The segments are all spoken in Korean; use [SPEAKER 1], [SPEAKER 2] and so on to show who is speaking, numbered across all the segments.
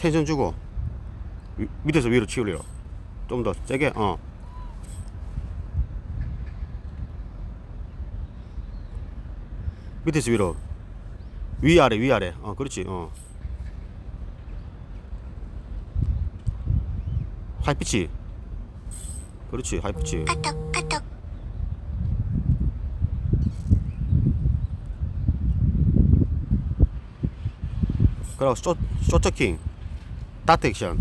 [SPEAKER 1] 텐션 주고 위- 밑에서 위로 치우려. 좀 더 세게 어. 밑에서 위로. 위아래 위아래. 어 그렇지 어. 하이피치. 그렇지 하이피치. 그리고 쇼, 쇼처킹 다트 액션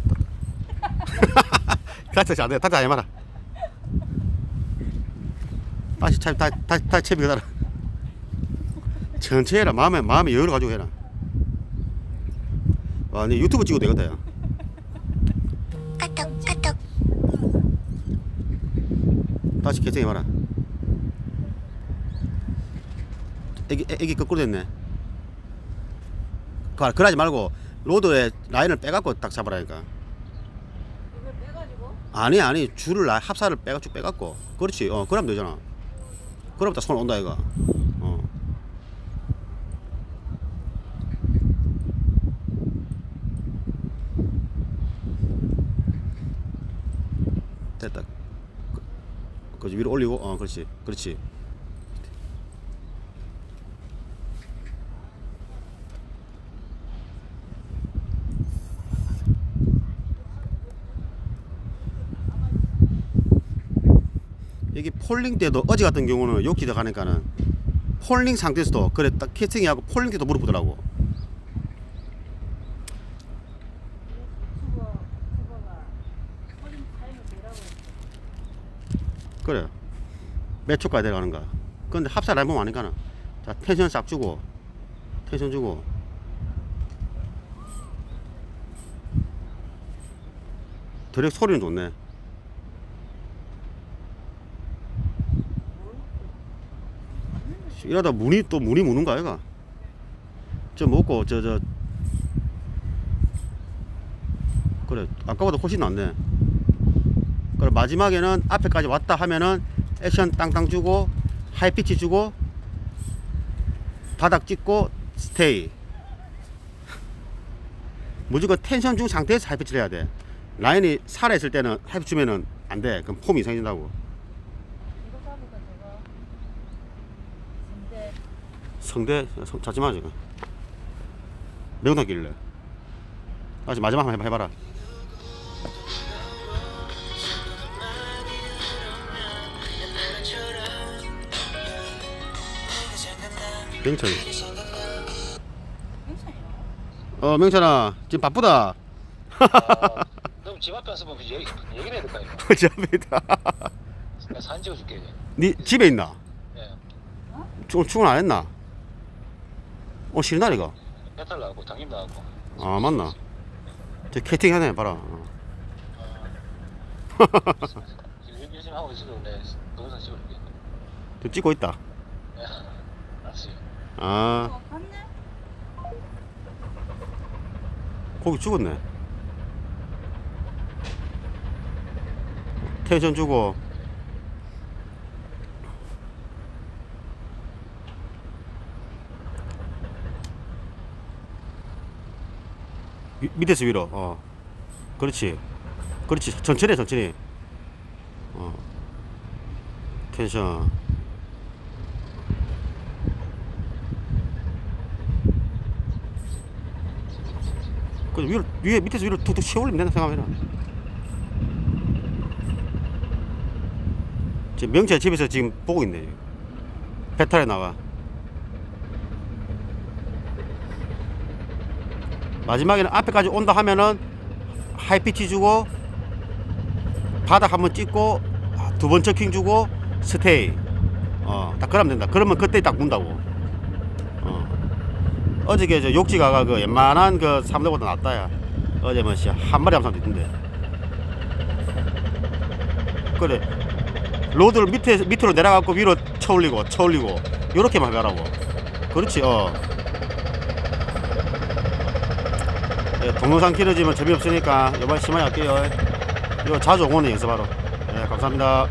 [SPEAKER 1] 다트 액션 안돼 다트 하지 마라 다시 차, 다, 다, 다시 채비 그다라. 천천히 해라. 마음에 마음에 여유를 가지고 해라. 와, 니 유튜브 찍어도 되겠다 야.
[SPEAKER 2] 카톡 카톡.
[SPEAKER 1] 다시 개정해 봐라 애기, 애- 애기 거꾸로 됐네. 그, 그러지 말고 로드에 라인을 빼갖고 딱 잡으라니까.
[SPEAKER 3] 이걸 빼가지고
[SPEAKER 1] 아니 아니 줄을 라- 합사를 빼가 쭉 빼갖고. 그렇지. 어 그러면 되잖아. 그럼 다손 온다 이거. 어. 됐다. 그, 그지? 위로 올리고? 어 그렇지. 그렇지 여기 폴링 때도 어제 같은 경우는 욕기 들어가니까는 폴링 상태에서도 그래 딱 캐스팅하고 폴링 때도 물어보더라고. 그래. 몇 초까지 내려가는가. 근데 합살 안 보면 아니까나 자 텐션 싹 주고 텐션 주고. 드랙 소리는 좋네 이러다 문이 또 문이 무는가 아이가? 저 먹고 저 저. 그래 아까보다 훨씬 낫네. 그리고 마지막에는 앞에까지 왔다 하면은 액션 땅땅 주고 하이피치 주고 바닥 찍고 스테이. 무조건 텐션 준 상태에서 하이피치를 해야 돼. 라인이 살아있을 때는 하이피치 주면은 안돼. 그럼 폼이 이상해진다고
[SPEAKER 3] 이거 사보다 저거 근데
[SPEAKER 1] 성대 성- 자지 마 지금 매운탕 길래 다시 마지막 한번 해봐, 해봐라 명철. 어 명철아 지금 바쁘다
[SPEAKER 4] 아, 그럼 집 앞에 왔으면 그 얘기, 얘기를 해야 될까 이거
[SPEAKER 1] 죄송합니다
[SPEAKER 4] 내가 사진 찍어줄게 이제.
[SPEAKER 1] 니 집에 있나?
[SPEAKER 4] 예.
[SPEAKER 1] 오늘 출근 안 했나? 오늘 쉬는 날이가?
[SPEAKER 4] 배탈 나고 당김 나고
[SPEAKER 1] 아 맞나? 저 캐팅 하네 봐라 어.
[SPEAKER 4] 지금 열심히 하고 있어서 내 동영상 찍어줄게
[SPEAKER 1] 저 찍고 있다 아
[SPEAKER 3] 어?
[SPEAKER 1] 고기 죽었네 텐션 주고 미, 밑에서 위로. 어. 그렇지. 그렇지. 천천히 해, 천천히. 어. 텐션. 그 위로 위에 밑에서 위로 툭툭 치올리면 된다 생각해라. 지금 명재 집에서 지금 보고 있네. 배탈에 나가. 마지막에는 앞에까지 온다 하면은 하이피치 주고 바닥 한번 찍고 두번 처킹 주고 스테이. 어, 딱 그러면 된다. 그러면 그때 딱 문다고. 어. 어저께 저 욕지 가가 그 웬만한 그 사람들보다 낫다야. 어제 뭐한 마리 한 사람 있던데. 그래. 로드를 밑에 밑으로 내려갖고 위로 쳐올리고 쳐올리고 요렇게만 가라고. 그렇지. 어. 예, 동영상 길어지면 재미없으니까 이번 심하게 할게요. 이거 자주 오는 연습하러. 예, 감사합니다.